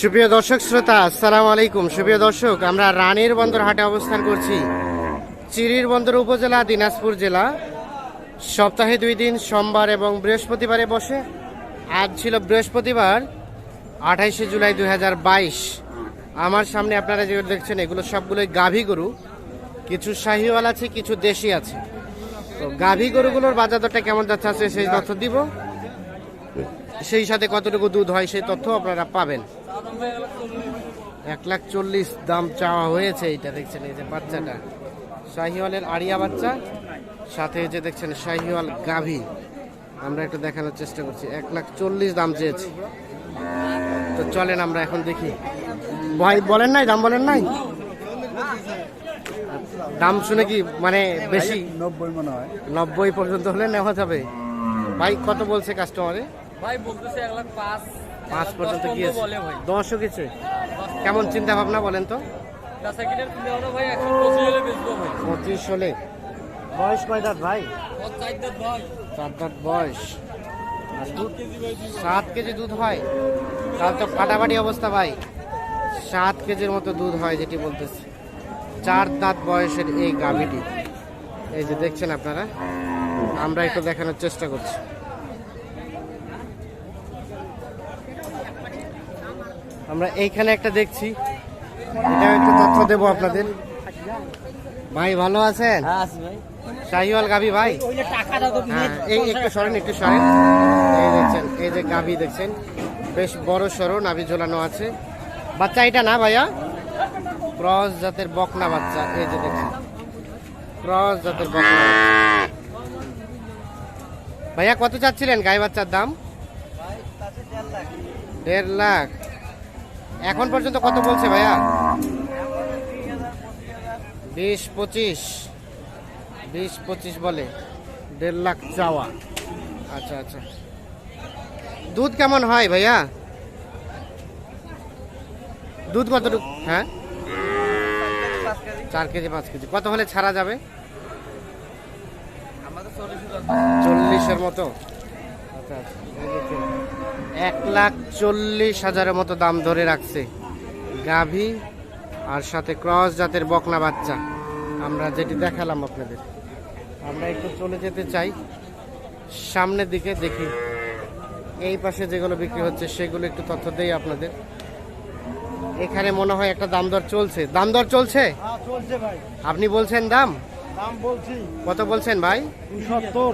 সুপ্রিয় দর্শক, শ্রোতা, আসসালামু আলাইকুম। সুপ্রিয় দর্শক, আমরা রানীর বন্দর হাটে অবস্থান করছি। চিরির বন্দর উপজেলা, দিনাজপুর জেলা। সপ্তাহে দুই দিন, সোমবার এবং বৃহস্পতিবারে বসে। আজ ছিল বৃহস্পতিবার, আঠাইশে জুলাই দুই হাজার বাইশ। আমার সামনে আপনারা যেগুলো দেখছেন, এগুলো সবগুলোই গাভী গরু। কিছু শাহিওয়াল আছে, কিছু দেশি আছে। তো গাভী গরুগুলোর বাজার দরটা কেমন যাচ্ছে আছে সেই তথ্য দিব। সেই সাথে কতটুকু দুধ হয় সেই তথ্য আপনারা পাবেন। এক লাখ চল্লিশ দাম চাওয়া হয়েছে এইটা দেখছেন এই যে বাচ্চাটা। শাহিওয়ালের আড়িয়া বাচ্চা সাথে যে দেখছেন শাহিওয়াল গাভী। আমরা একটু দেখানোর চেষ্টা করছি এক লাখ চল্লিশ দাম চেয়েছি। তো চলেন আমরা এখন দেখি। ভাই বলেন নাই দাম বলেন নাই? দাম শুনে কি মানে বেশি? নব্বই মনে হয়। নব্বই পর্যন্ত হলে নেওয়া যাবে। ভাই কত বলছে কাস্টমারে ভাই বলতেছে এক লাখ পাঁচ পাঁচ পর্যন্ত গিয়েছে। দশও গেছে কেমন চিন্তা ভাবনা বলেন তো? পঁচিশ হলে বয়স কয় দাঁত ভাই? চার দাঁত বয়স। সাত কেজি দুধ হয়? তাহলে তো ফাটাফাটি অবস্থা ভাই। সাত কেজির মতো দুধ হয় যেটি বলতেছে। চার দাঁত বয়সের এই গাভীটি। এই যে দেখছেন আপনারা? আমরা একটু দেখানোর চেষ্টা করছি। আমরা এইখানে একটা দেখছি। এটাও একটু তথ্য দেবো আপনাদের। ভাই ভালো আছেন? হ্যাঁ শাহিওয়াল গাভী ভাই? হ্যাঁ এই একটু সরেন একটু সরেন। এই দেখছেন এই যে গাভী দেখছেন। বেশ বড় সরো নাভি ঝোলানো আছে। বাচ্চা এটা না ভাইয়া? ক্রস জাতের বকনা বাচ্চা এই যে দেখছেন ক্রস জাতের বকনা ভাইয়া কত চাচ্ছিলেন গাই বাচ্চার দাম? দেড় লাখ। এখন পর্যন্ত কত বলছে ভাইয়া? বিশ পঁচিশ। বিশ পঁচিশ বলে। দেড় লাখ চাওয়া। আচ্ছা আচ্ছা। দুধ কেমন হয় ভাইয়া? দুধ কতটুকু? হ্যাঁ? চার কেজি পাঁচ কেজি। কত হলে ছাড়া যাবে? চল্লিশের মতো। আচ্ছা আচ্ছা। এক লাখ চল্লিশ হাজারের মতো দাম ধরে রাখছে গাভী আর সাথে ক্রস জাতের বকনা বাচ্চা। আমরা যেটি দেখালাম আপনাদের। আমরা একটু চলে যেতে চাই। সামনের দিকে দেখি। এই পাশে যেগুলো বিক্রি হচ্ছে সেগুলো একটু তথ্য দেই আপনাদের। এখানে মনে হয় একটা দাম দর চলছে। দাম দর চলছে? হ্যাঁ আপনি বলছেন দাম? কত বলছেন ভাই? সত্তর।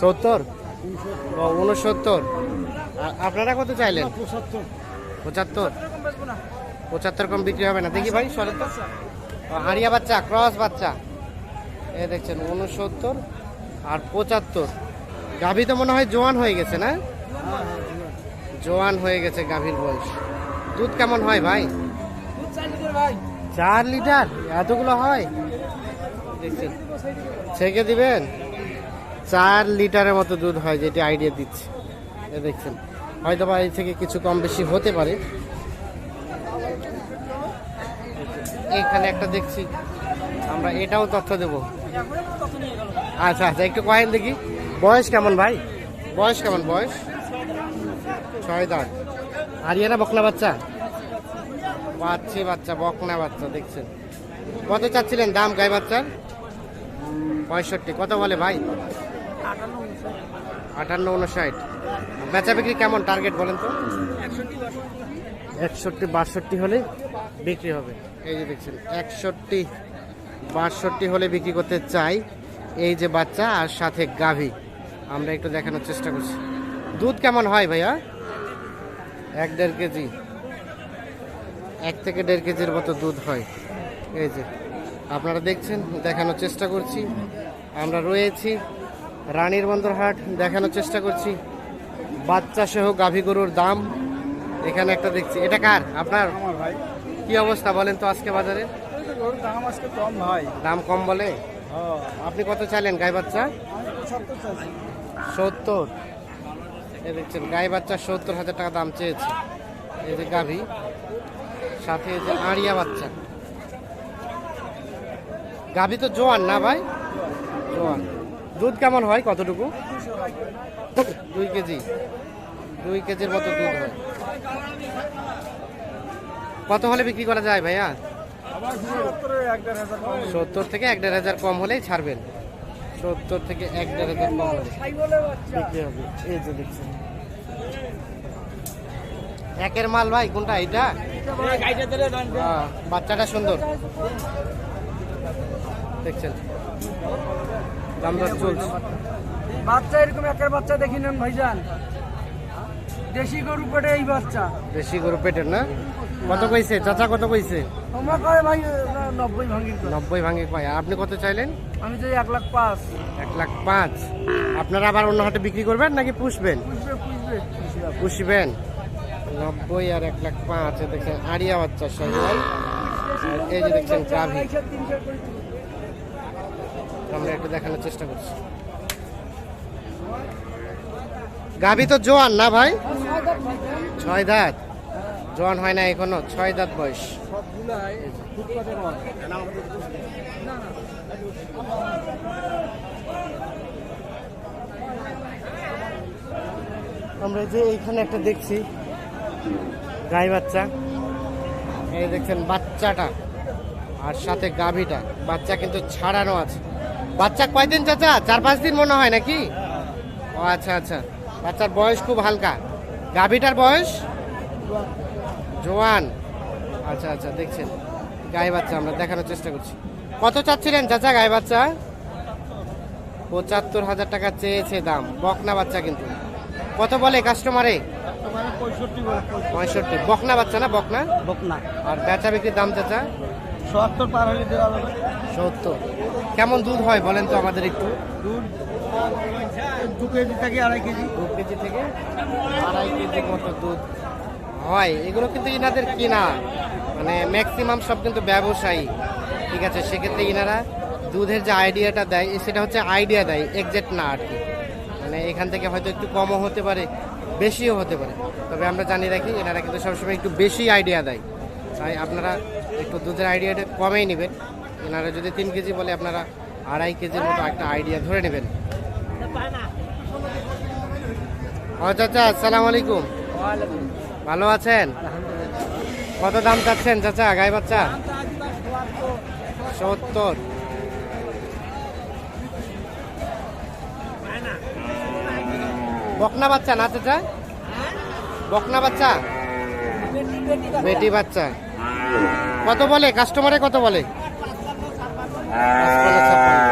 সত্তর? উনসত্তর আপনারা কত চাইলেন? পঁচাত্তর। পঁচাত্তর? কম বিক্রি হবে না। দেখি ভাই সরেন তো। ও, হারিয়া বাচ্চা ক্রস বাচ্চা। এ দেখছেন উনসত্তর আর পঁচাত্তর। গাভী তো মনে হয় জোয়ান হয়ে গেছে না? জোয়ান হয়ে গেছে গাভীর বয়স। দুধ কেমন হয় ভাই? ভাই। চার লিটার? এতগুলো হয়? দেখছেন। ছেঁকে দিবেন? চার লিটারের মতো দুধ হয় যেটি আইডিয়া দিচ্ছে। দেখছেন। হয়তো বা এই থেকে কিছু কম বেশি হতে পারে। এখানে একটা দেখছি। আমরা এটাও তথ্য দেব। আচ্ছা আচ্ছা একটু কয়েন দেখি। বয়স কেমন ভাই? বয়স কেমন, বয়স? ছয় দাঁত। হারিয়ানা বকলা বাচ্চা? বাচ্চি বাচ্চা, বকনা বাচ্চা, দেখছেন। কত চাচ্ছিলেন দাম গাই বাচ্চার? পঁয়ষট্টি, কত বলে ভাই? আটান্ন, উনষাট। বেচা বিক্রি কেমন টার্গেট বলেন তো? একষট্টি বাষট্টি হলে বিক্রি হবে। এই যে দেখছেন একষট্টি বাষট্টি হলে বিক্রি করতে চাই এই যে বাচ্চা আর সাথে গাভী। আমরা একটু দেখানোর চেষ্টা করছি। দুধ কেমন হয় ভাইয়া? এক দেড় কেজি। এক থেকে দেড় কেজির মতো দুধ হয়। এই যে আপনারা দেখছেন দেখানোর চেষ্টা করছি। আমরা রয়েছি রানীর বন্দর হাট দেখানোর চেষ্টা করছি। বাচ্চা সহ গাভী গরুর দাম এখানে একটা দেখছি। এটা কার? আপনার? কি অবস্থা বলেন তো আজকে বাজারে? দাম আজকে কম ভাই। দাম কম বলে? হ্যাঁ। আপনি কত চাইলেন গাই বাচ্চা? সত্তর দেখছেন গাই বাচ্চা সত্তর হাজার টাকা দাম চেয়েছে। এই যে গাভী সাথে এই যে আড়িয়া বাচ্চা। গাভী তো জোয়ান না ভাই? জোয়ান। দুধ কেমন হয় কতটুকু? দুই কেজি। দুই কেজির মতো দুধ হয়। কত হলে বিক্রি করা যায় ভাইয়া? সত্তর থেকে এক দেড় হাজার কম হলেই ছাড়বেন। সত্তর থেকে এক দেড় হাজার কম হলে একের মাল ভাই, কোনটা? এটা বাচ্চাটা সুন্দর। দেখছেন? দাম দর চলছে। বাচ্চা এরকম একের বাচ্চা দেখি নেন ভাইজান। দেশি গরু পেটে এই বাচ্চা। দেশি গরু পেটের না? কত কইছে? চাচা কত কইছে? তোমরা কয় ভাই নব্বই ভাঙি। নব্বই ভাঙে কয়। আপনি কত চাইলেন? আমি চাই এক লাখ পাঁচ। এক লাখ পাঁচ। আপনারা আবার অন্য হাটে বিক্রি করবেন নাকি পুষবেন? পুষবে পুষবে। পুষবেন। নব্বই আর এক লাখ পাঁচ দেখছেন আড়িয়া বাচ্চা সবাই। এই যে দেখছেন গাভী। আমরা একটু দেখানোর চেষ্টা করছি। গাভী তো জোয়ান না ভাই? ছয় দাঁত। জোয়ান হয় না এখনও, ছয় দাঁত বয়স। আমরা যে এইখানে একটা দেখছি, গাই বাচ্চা। এই দেখছেন বাচ্চাটা আর সাথে গাভীটা বাচ্চা কিন্তু ছাড়ানো আছে। বাচ্চা কয়দিন চাচা? চার পাঁচ দিন মনে হয় নাকি? ও আচ্ছা আচ্ছা। বাচ্চার বয়স খুব হালকা। গাভীটার বয়স? জোয়ান। আচ্ছা আচ্ছা দেখছেন। গায়ে বাচ্চা আমরা দেখানোর চেষ্টা করছি। কত চাচ্ছিলেন চাচা গায়ে বাচ্চা? পঁচাত্তর হাজার টাকা চেয়েছে দাম। বকনা বাচ্চা কিন্তু। কত বলে কাস্টমারে পঁয়ষট্টি বকনা বাচ্চা না বকনা? বকনা। আর বেচা বিক্রির দাম চাচা? সত্তর পার হলে দেওয়া যাবে সত্তর। কেমন দুধ হয় বলেন তো আমাদের একটু? দুধ দু কেজি থেকে আড়াই কেজি। দু কেজি থেকে আড়াই কেজির মতো দুধ হয়। এগুলো কিন্তু ইনাদের কিনা। মানে ম্যাক্সিমাম সব কিন্তু ব্যবসায়ী। ঠিক আছে সেক্ষেত্রে ইনারা দুধের যে আইডিয়াটা দেয় সেটা হচ্ছে আইডিয়া দেয় এক্সাক্ট না আর কি। মানে এখান থেকে হয়তো একটু কমও হতে পারে বেশিও হতে পারে। তবে আমরা জানি রাখি এনারা কিন্তু সবসময় একটু বেশি আইডিয়া দেয়। তাই আপনারা একটু দুধের আইডিয়াটা কমেই নেবেন। এনারা যদি তিন কেজি বলে, আপনারা আড়াই কেজির মতো একটা আইডিয়া ধরে নেবেন। ও চাচা, আসসালামু আলাইকুম। ভালো আছেন? কত দাম চাচ্ছেন চাচা গাই বাচ্চা? সত্তর। বকনা বাচ্চা না চাচা? বকনা বাচ্চা? বেটি বাচ্চা। কত বলে? কাস্টমারে কত বলে? পাঁচপান্ন, ছাপ্পান্ন।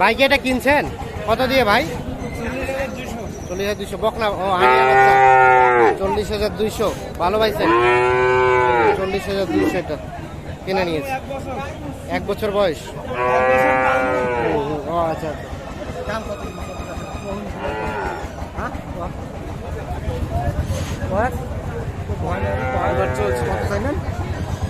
ভাই কি এটা কিনছেন? কত দিয়ে ভাই? চল্লিশ হাজার দুইশো। বকনা ও চল্লিশ হাজার দুইশো। ভালো পাইছেন? চল্লিশ হাজার দুইশো এটা কিনে নিয়েছে। এক বছর বয়স। ও আচ্ছা। আচ্ছা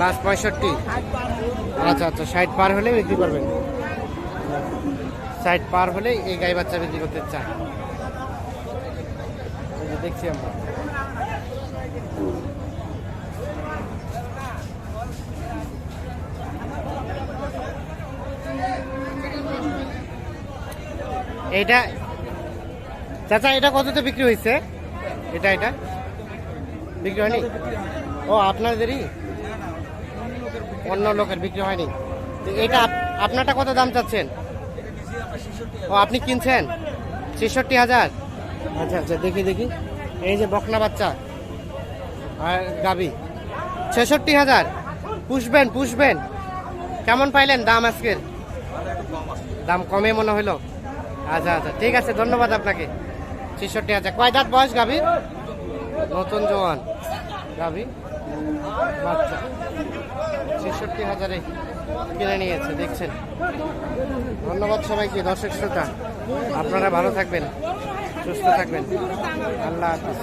লাস্ট পঁয়ষট্টি। আচ্ছা আচ্ছা ষাট পার হলে বিক্রি করবেন। ষাট পার হলে এই গাই বাচ্চা বিক্রি করতে এই দেখছি আমরা। এটা চাচা, এটা কততে বিক্রি হয়েছে? এটা এটা। বিক্রি হয়নি? ও, আপনাদেরই? অন্য লোকের বিক্রি হয়নি। এটা আপনারটা কত দাম চাচ্ছেন? ও, আপনি কিনছেন? ছেষট্টি হাজার? আচ্ছা আচ্ছা দেখি দেখি। এই যে বকনা বাচ্চা আর গাবি। ছেষট্টি হাজার? পুষবেন পুষবেন। কেমন পাইলেন দাম আজকের? দাম কমে মনে হলো আচ্ছা আচ্ছা ঠিক আছে, ধন্যবাদ আপনাকে। ছেষট্টি হাজার। কয় দাঁত বয়স গাভী নতুন জোয়ান। গাভী? বাচ্চা ছেষট্টি হাজারে কিনে নিয়েছে দেখছেন? ধন্যবাদ সবাইকে দর্শক শ্রোতা। আপনারা ভালো থাকবেন সুস্থ থাকবেন। আল্লাহ হাফিজ।